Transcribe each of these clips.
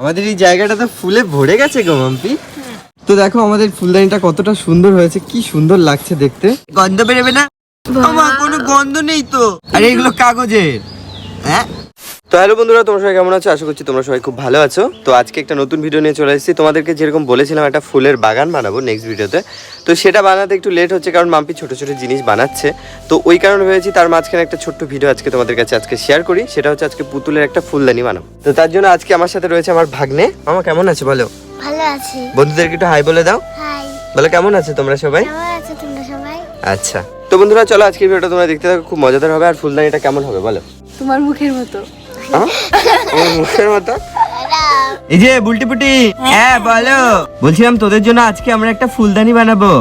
আমাদের এই জায়গাটা তো ফুলে ভরে গেছে গো মাম্পি। তো দেখো আমাদের ফুলদানিটা কতটা সুন্দর হয়েছে কি সুন্দর লাগছে দেখতে। গন্ধ বেরোবে না? আমার কোনো গন্ধ নেই তো। আর এইগুলো কাগজের। হ্যাঁ? তো হ্যালো বন্ধুরা তোমরা সবাই কেমন আছো? আশা করছি তোমরা সবাই খুব ভালো আছো। তো আজকে একটা নতুন ভিডিও নিয়ে চলে এসেছি। তোমাদেরকে যেরকম বলেছিলাম একটা ফুলের বাগান বানাবো নেক্সট ভিডিওতে তো। সেটা বানাতে একটু লেট হচ্ছে কারণ মাম্পি ছোটো ছোটো জিনিস বানাচ্ছে। তো ওই কারণে ভেবেছি তার মাঝখানে একটা ছোট্ট ভিডিও আজকে তোমাদের কাছে আজকে শেয়ার করি। সেটা হচ্ছে আজকে পুতুলের একটা ফুলদানি বানাবো। তো তার জন্য আজকে আমার সাথে রয়েছে আমার ভাগ্নে। মামা কেমন আছে বলো? ভালো আছি। বন্ধুদেরকে একটু হাই বলে দাও। হাই বলো কেমন আছে তোমরা সবাই? কেমন আছো তোমরা সবাই? আচ্ছা। তো বন্ধুরা চলো আজকের ভিডিওটা তোমরা দেখতে থাকো খুব মজাদার হবে। আর ফুলদানিটা কেমন হবে বলো? তোমার মুখের মতো। মুখের মতো এই যে বুলটি পুটি হ্যাঁ বলো। বলছিলাম তোদের জন্য আজকে আমরা একটা ফুলদানি বানাবো।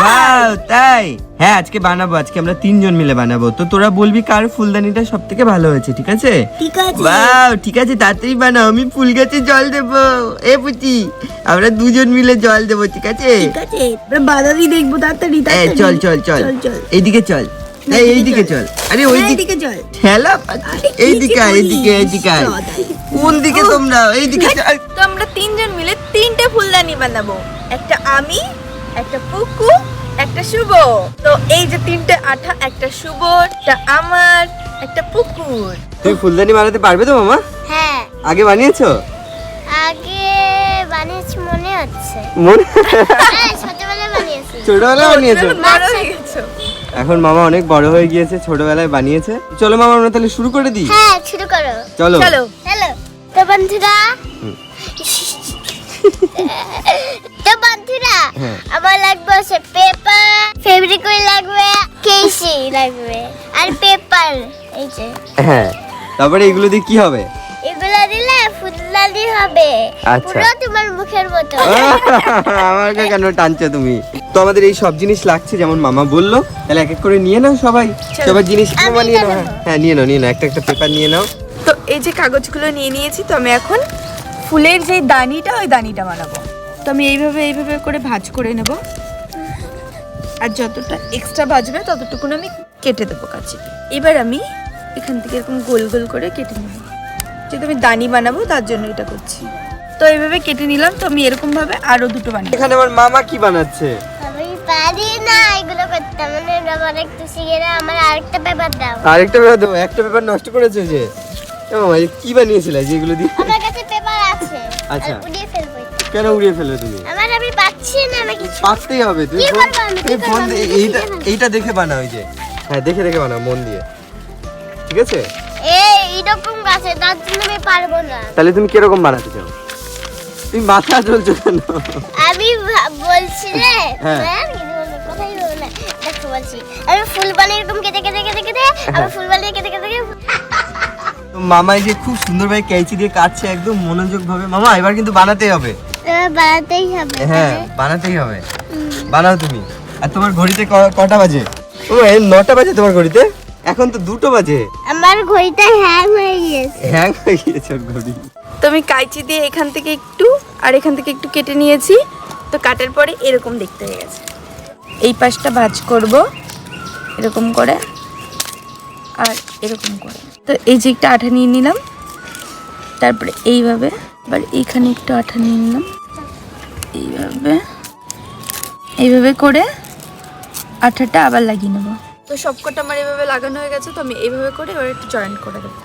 Wow, তাই। হ্যাঁ আজকে বানাবো। আজকে আমরা তিনজন মিলে বানাবো। তো তোরা বলবি কার ফুলদানিটা সব থেকে ভালো হয়েছে ঠিক আছে? ঠিক আছে। ঠিক আছে তাড়াতাড়ি বানাও। আমি ফুল গাছে জল দেবো। এ পুচি আমরা দুজন মিলে জল দেবো ঠিক আছে? ঠিক আছে। আমরা বাদাদি দেখব তাড়াতাড়ি চল চল। চল চল। এইদিকে চল। এই এইদিকে চল। আরে ওই দিকে চল। ঠেলা এইদিকে এইদিকে এইদিকে কোন দিকে তোমরা? এইদিকে চল। তো আমরা তিনজন মিলে তিনটে ফুলদানি বানাবো। একটা আমি একটা পুকু একটা শুভ। তো এই যে তিনটে আঠা একটা শুভ একটা আমার একটা পুকুর। তুমি ফুলদানি বানাতে পারবে তো মামা? হ্যাঁ। আগে বানিয়েছো? আগে বানিয়েছি মনে হচ্ছে মনে হ্যাঁ ছোটবেলায় বানিয়েছি। ছোটবেলায় বানিয়েছো? বড় হয়ে গেছো। এখন মামা অনেক বড় হয়ে গিয়েছে ছোটবেলায় বানিয়েছে। চলো মামা আমরা তাহলে শুরু করে দিই। হ্যাঁ শুরু করো। চলো। চলো। হ্যালো। তো বন্ধুরা। তো বন্ধুরা হ্যাঁ। আমার লাগবে হচ্ছে পেপার ফেব্রিকুইল লাগবে কেসি লাগবে। আর পেপার এই যে। হ্যাঁ তারপরে এগুলো দিয়ে কি হবে? ফুলদানি হবে। আচ্ছা। পুরো তোমার মুখের মতো। আমাকে কেন টানছো তুমি? তো আমাদের এই সব জিনিস লাগছে যেমন মামা বলল তাহলে এক এক করে নিয়ে নাও সবাই। সবার জিনিস নিয়ে নাও হ্যাঁ। হ্যাঁ নিয়ে নাও নিয়ে নাও একটা একটা পেপার নিয়ে নাও। তো এই যে কাগজগুলো নিয়ে নিয়েছি তো আমি এখন ফুলের যে দানিটা ওই দানিটা বানাবো। তো আমি এইভাবে এইভাবে করে ভাঁজ করে নেব। আর যতটা এক্সট্রা বাজবে ততটুকুন আমি কেটে দেবো কাছে এবার আমি এখান থেকে এরকম গোল গোল করে কেটে নেব। যেহেতু আমি দানি বানাবো তার জন্য এটা করছি। তো এইভাবে কেটে নিলাম তো আমি এরকম ভাবে আরও দুটো বানিয়ে এখানে আমার মামা কি বানাচ্ছে? আমি পারি না এগুলো করতে মানে আমার একটু শিখে না আমার আরেকটা পেপার দাও। আরেকটা পেপার একটা পেপার নষ্ট করেছে যে। এ মামা এ কি বানিয়েছিলে যেগুলো দিয়ে? আমার কাছে পেপার আছে আচ্ছা। উড়িয়ে ফেলব। কেন উড়িয়ে ফেলে তুমি? আমার আমি পাচ্ছি না আমি কিছু পারতেই হবে তুমি তুমি ফোন এইটা দেখে এইটা দেখে বানাও এই যে। হ্যাঁ দেখে দেখে বানাও মন দিয়ে। ঠিক আছে? এরকম গাছে তার জন্য আমি পারব না। তাহলে তুমি কীরকম বানাতে চাও? তুমি মাথা চলছো কেন? আমি বলছি রে হ্যাঁ। হ্যাঁ, দেখো বলছি আমি ফুল বানিয়ে এরকম কেটে কেটে কেটে কেটে হ্যাঁ। আমি ফুল বানিয়ে কেটে কেটে তো মামা এই যে খুব সুন্দরভাবে ক্যাঁচি দিয়ে কাটছে একদম মনোযোগ ভাবে মামা এবার কিন্তু বানাতেই হবে। বানাতেই হবে হ্যাঁ বানাতেই হবে। বানাও তুমি। আর তোমার ঘড়িতে কটা বাজে? ও এই নটা বাজে তোমার ঘড়িতে? এখন তো দুটো বাজে। আমার ঘড়িটা হ্যাং হয়ে গিয়েছে। হ্যাং হয়ে গিয়েছে ঘড়ি। তো আমি কাইচি দিয়ে এখান থেকে একটু আর এখান থেকে একটু কেটে নিয়েছি। তো কাটার পরে এরকম দেখতে হয়ে গেছে। এই পাশটা ভাঁজ করব এরকম করে আর এরকম করে। তো এই যে একটা আঠা নিয়ে নিলাম। তারপরে এইভাবে এবার এইখানে একটু আঠা নিয়ে নিলাম। এইভাবে এইভাবে করে আঠাটা আবার লাগিয়ে নেব। তো সবকটা আমার এইভাবে লাগানো হয়ে গেছে তো আমি এইভাবে করে এবার একটু জয়েন্ট করে দেবো।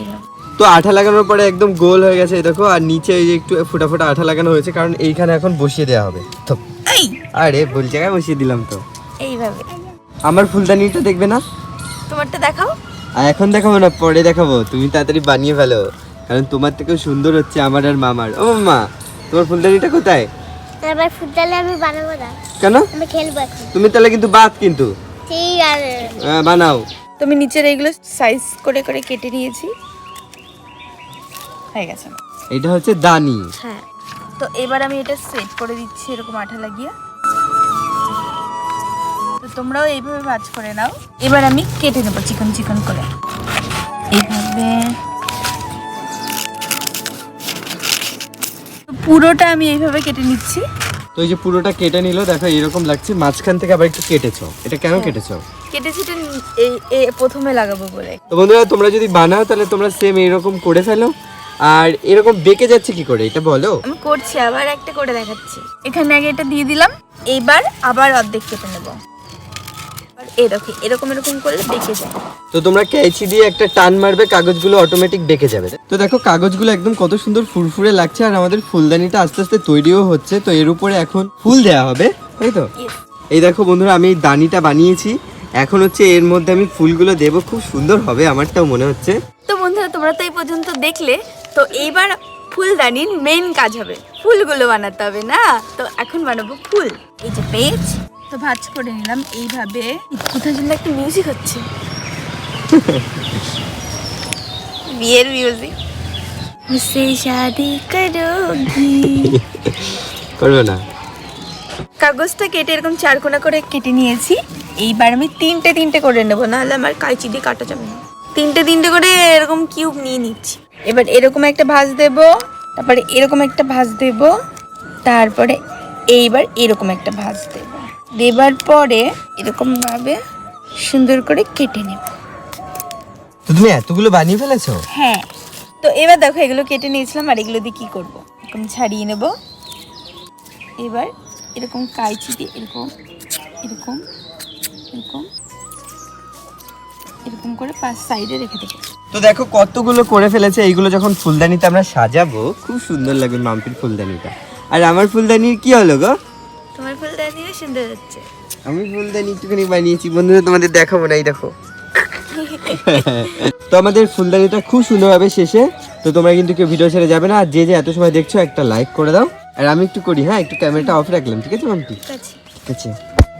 এইভাবে তো আঠা লাগানোর পরে একদম গোল হয়ে গেছে এই দেখো আর নিচে এই যে একটু ফোটা ফুটা আঠা লাগানো হয়েছে কারণ এইখানে এখন বসিয়ে দেওয়া হবে। তো এই! আরে ভুল জায়গায় বসিয়ে দিলাম তো। এইভাবে। আমার ফুলদানিটা দেখবে না? তোমারটা দেখাও। আর এখন দেখাবো না পরে দেখাবো। তুমি তাড়াতাড়ি বানিয়ে ফেলো। কারণ তোমার থেকেও সুন্দর হচ্ছে আমার আর মামার। ও মা তোমার ফুলদানিটা কোথায়? এবার ফুটবলে আমি বানাবো না। কেন? আমি খেলব তুমি তাহলে কিন্তু বাদ কিন্তু। ঠিক আছে। হ্যাঁ, বানাও। তো আমি নিচের এইগুলো সাইজ করে করে কেটে নিয়েছি। হয়ে গেছে। এটা হচ্ছে দানি। হ্যাঁ। তো এবার আমি এটা সেট করে দিচ্ছি এরকম আঠা লাগিয়ে। তো তোমরাও এইভাবে ভাজ করে নাও। এবার আমি কেটে নেব চিকন চিকন করে। এইভাবে। তো পুরোটা আমি এইভাবে কেটে নিচ্ছি। তো এই যে পুরোটা কেটে নিল দেখো এরকম লাগছে মাঝখান থেকে আবার একটু কেটেছো। এটা কেন কেটেছো? কেটেছি এটা এই এ প্রথমে লাগাবো বলে। তো বন্ধুরা তোমরা যদি বানাও তাহলে তোমরা সেম এরকম করে ফেলো। আর এরকম বেঁকে যাচ্ছে কি করে এটা বলো? আমি করছি আবার একটা করে দেখাচ্ছি। এখানে আগে এটা দিয়ে দিলাম এইবার আবার অর্ধেক কেটে নেব। দেখো এরকম এরকম করলে বেঁকে যায়। তো তোমরা ক্যাচি দিয়ে একটা টান মারবে কাগজগুলো অটোমেটিক বেঁকে যাবে। তো দেখো কাগজগুলো একদম কত সুন্দর ফুরফুরে লাগছে আর আমাদের ফুলদানিটা আস্তে আস্তে তৈরিও হচ্ছে। তো এর উপরে এখন ফুল দেওয়া হবে তাই তো? এই দেখো বন্ধুরা আমি দানিটা বানিয়েছি। এখন হচ্ছে এর মধ্যে আমি ফুলগুলো দেবো খুব সুন্দর হবে আমারটাও মনে হচ্ছে। তো বন্ধুরা তোমরা তো এই পর্যন্ত দেখলে তো এইবার ফুলদানির মেন কাজ হবে ফুলগুলো বানাতে হবে না? তো এখন বানাবো ফুল। এই যে পেজ তো ভাজ করে নিলাম এইভাবে। কোথায় জন্য একটা মিউজিক হচ্ছে। বিয়ের মিউজিক কাগজটা কেটে এরকম চারকোনা করে কেটে নিয়েছি। এইবার আমি তিনটে তিনটে করে নেব নাহলে আমার কাঁচি দিয়ে কাটা যাবে না। তিনটে তিনটে করে এরকম কিউব নিয়ে নিচ্ছি। এবার এরকম একটা ভাজ দেব তারপরে এরকম একটা ভাজ দেব তারপরে এইবার এরকম একটা ভাজ দেবো। দেবার পরে এরকম ভাবে সুন্দর করে কেটে নেব। তো তুমি এতগুলো বানিয়ে ফেলেছো? হ্যাঁ। তো এবার দেখো এগুলো কেটে নিয়েছিলাম আর এগুলো দিয়ে কী করব? এরকম ছাড়িয়ে নেব। এবার এরকম কাইচি দিয়ে এরকম এরকম এরকম এরকম করে পাঁচ সাইডে রেখে দেবো। তো দেখো কতগুলো করে ফেলেছে। এইগুলো যখন ফুলদানিতে আমরা সাজাবো খুব সুন্দর লাগবে মাম্পির ফুলদানিটা। আর আমার ফুলদানির কি হলো গো? তোমার দিয়ে সুন্দর হচ্ছে আমি ফুলদানি একটুখানি বানিয়েছি। বন্ধুরা তোমাদের দেখাবো না এই দেখো। তো আমাদের ফুলদানিটা খুব সুন্দরভাবে শেষে। তো তোমরা কিন্তু কেউ ভিডিও ছেড়ে যাবে না। আর যে যে এত সময় দেখছ একটা লাইক করে দাও। আর আমি একটু করি হ্যাঁ? একটু ক্যামেরাটা অফ রাখলাম ঠিক আছে মাম্পি ঠিক আছে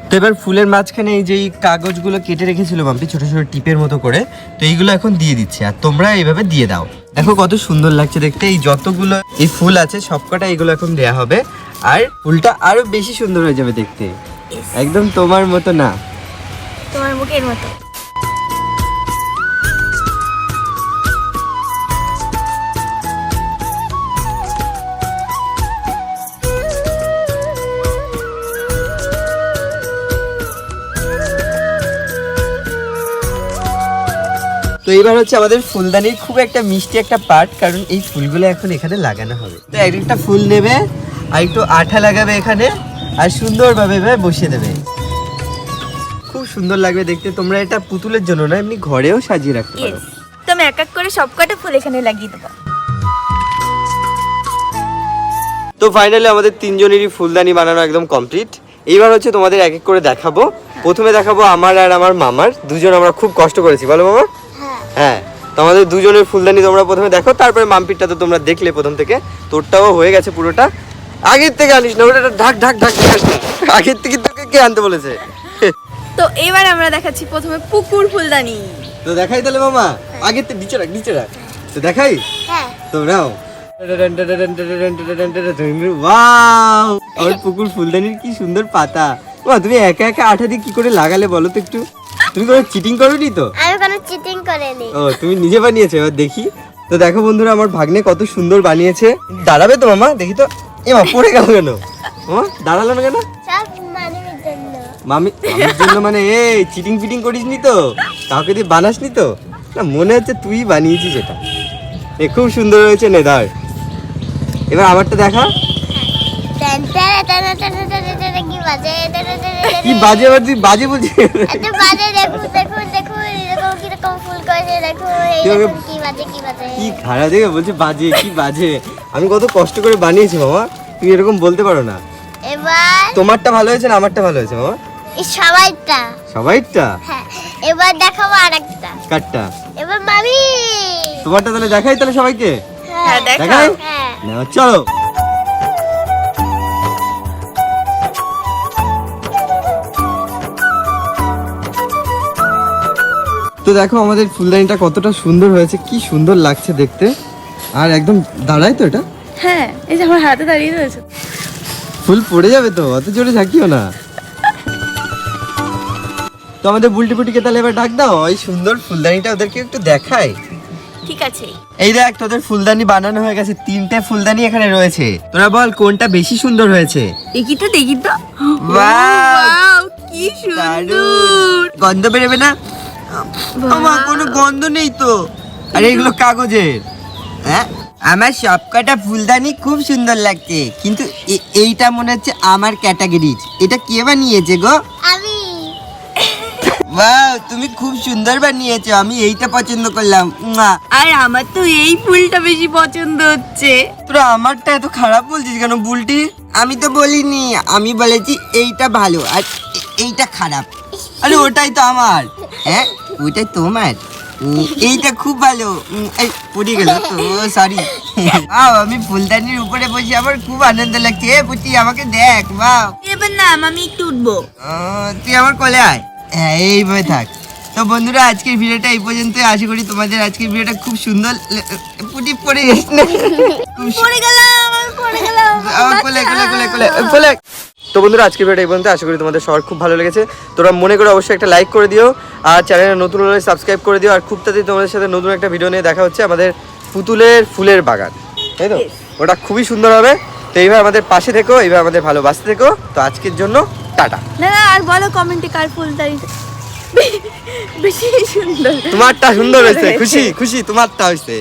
তো এবার ফুলের মাঝখানে এই যে কাগজগুলো কেটে রেখেছিল মাম্পি ছোট ছোট টিপের মতো করে তো এইগুলো এখন দিয়ে দিচ্ছে। আর তোমরা এইভাবে দিয়ে দাও। দেখো কত সুন্দর লাগছে দেখতে। এই যতগুলো এই ফুল আছে সবকটা এইগুলো এখন দেয়া হবে। আর ফুলটা আরও বেশি সুন্দর হয়ে যাবে দেখতে। একদম তোমার মতো না। তোমার মুখের মতো। তো এইবার হচ্ছে আমাদের ফুলদানির খুব একটা মিষ্টি একটা পার্ট কারণ এই ফুলগুলো এখন এখানে লাগানো হবে। তো এক একটা ফুল নেবে আর একটু আঠা লাগাবে এখানে আর সুন্দরভাবে এভাবে বসিয়ে দেবে। খুব সুন্দর লাগবে দেখতে তোমরা এটা পুতুলের জন্য না এমনি ঘরেও সাজিয়ে রাখতে পারো। তো আমি এক এক করে সবকটা ফুল এখানে লাগিয়ে দেবো। তো ফাইনালি আমাদের তিনজনেরই ফুলদানি বানানো একদম কমপ্লিট এইবার হচ্ছে তোমাদের এক এক করে দেখাবো। প্রথমে দেখাবো আমার আর আমার মামার। দুজন আমরা খুব কষ্ট করেছি বলো মামা? হ্যাঁ। তোমাদের দুজনের ফুলদানি তোমরা প্রথমে দেখো তারপরে মাম্পিরটা তো তোমরা দেখলে প্রথম থেকে। তোরটাও হয়ে গেছে পুরোটা। আগের থেকে আনিস না ওটা ঢাক ঢাক ঢাক আগের থেকে তোকে কে আনতে বলেছে? তো এবার আমরা দেখাচ্ছি প্রথমে পুকুর ফুলদানি। তো দেখাই তাহলে মামা আগের থেকে নিচে রাখ নিচে রাখ। তো দেখাই? হ্যাঁ। তোমরাও ওয়াও আমার পুকুর ফুলদানির কি সুন্দর পাতা। ও তুমি একা একা আঠা দিয়ে কি করে লাগালে বলো তো একটু? তুমি কোনো চিটিং করোনি তো? আমি কোনো চিটিং করিনি। ও তুমি নিজে বানিয়েছো এবার দেখি। তো দেখো বন্ধুরা আমার ভাগ্নে কত সুন্দর বানিয়েছে। দাঁড়াবে তো মামা দেখি তো। এ মা পড়ে গেল কেন দাঁড়াল না কেন মামি মামির জন্য মানে এই চিটিং ফিটিং করিসনি তো কাউকে দিয়ে বানাসনি তো না মনে হচ্ছে তুই বানিয়েছিস এটা এ খুব সুন্দর হয়েছে নে ধর এবার আমারটা দেখা কি বাজে বাজে বাজে বাজে কি খারাপ দেখে বলছে বাজে কি বাজে আমি কত কষ্ট করে বানিয়েছি মামা। তুমি এরকম বলতে পারো না। এবার তোমারটা ভালো হয়েছে না আমারটা ভালো হয়েছে মামা? সবাইটা। সবাইটা? হ্যাঁ এবার দেখাবো আরেকটা। কাটটা এবার মামি। তোমারটা তাহলে দেখাই তাহলে সবাইকে? হ্যাঁ। দেখাই? হ্যাঁ। না চলো। তো দেখো আমাদের ফুলদানিটা কতটা সুন্দর হয়েছে কি সুন্দর লাগছে দেখতে। আর একদম দাঁড়ায় তো এটা? হ্যাঁ এই যে আমার হাতে দাঁড়িয়ে রয়েছে। ফুল পড়ে যাবে তো অত জোরে ঝাঁকিও না। তো আমাদের বুলটি পুটিকে তাহলে এবার ডাক দাও ওই সুন্দর ফুলদানিটা ওদেরকে একটু দেখায় ঠিক আছে। এই দেখ তোদের ফুলদানি বানানো হয়ে গেছে তিনটে ফুলদানি এখানে রয়েছে। তোরা বল কোনটা বেশি সুন্দর হয়েছে? দেখি তো দেখি তো! Wow, কি সুন্দর। গন্ধ বেরোবে না? আমার কোনো গন্ধ নেই তো। আরে এগুলো কাগজের। হ্যাঁ আমার সবকটা ফুলদানি খুব সুন্দর লাগছে কিন্তু এইটা মনে হচ্ছে আমার ক্যাটাগরি এটা কে বানিয়েছে গো? আমি। ওয়াও তুমি খুব সুন্দর বানিয়েছো আমি এইটা পছন্দ করলাম। আর আমার তো এই ফুলটা বেশি পছন্দ হচ্ছে। তোরা আমারটা এত খারাপ বলছিস কেন বুলটি? আমি তো বলিনি আমি বলেছি এইটা ভালো আর এইটা খারাপ। আরে ওটাই তো আমার। হ্যাঁ ওইটাই তোমার। এইটা খুব ভালো। এই পড়ে গেল তো সরি আমি ফুলদানির উপরে বসে আমার খুব আনন্দ লাগছে। এ পুটি আমাকে দেখ বাহ এবার না আমি একটু উঠবো। তুই আমার কোলে আয়। হ্যাঁ এইভাবে থাক। তো বন্ধুরা আজকের ভিডিওটা এই পর্যন্ত আশা করি তোমাদের আজকের ভিডিওটা খুব সুন্দর পুটি পড়ে গেছে না? পড়ে গেলাম পড়ে গেলাম। কোলে কোলে কোলে কোলে কোলে। তো বন্ধুরা আজকের ভিডিওটা এই পর্যন্ত। আশা করি তোমাদের সবার খুব ভালো লেগেছে। তোমরা মনে করে অবশ্যই একটা লাইক করে দিও আর চ্যানেলে নতুন হলে সাবস্ক্রাইব করে দিও। আর খুব তাড়াতাড়ি তোমাদের সাথে নতুন একটা ভিডিও নিয়ে দেখা হচ্ছে আমাদের পুতুলের ফুলের বাগান। তাই তো? ওটা খুবই সুন্দর হবে। তো এইভাবে আমাদের পাশে থেকো এইভাবে আমাদের ভালোবাসতে থেকো। তো আজকের জন্য টাটা। না না আর বলো কমেন্টে কার ফুলদানি। বেশি সুন্দর। তোমারটা সুন্দর হয়েছে। খুশি খুশি তোমারটা হয়েছে।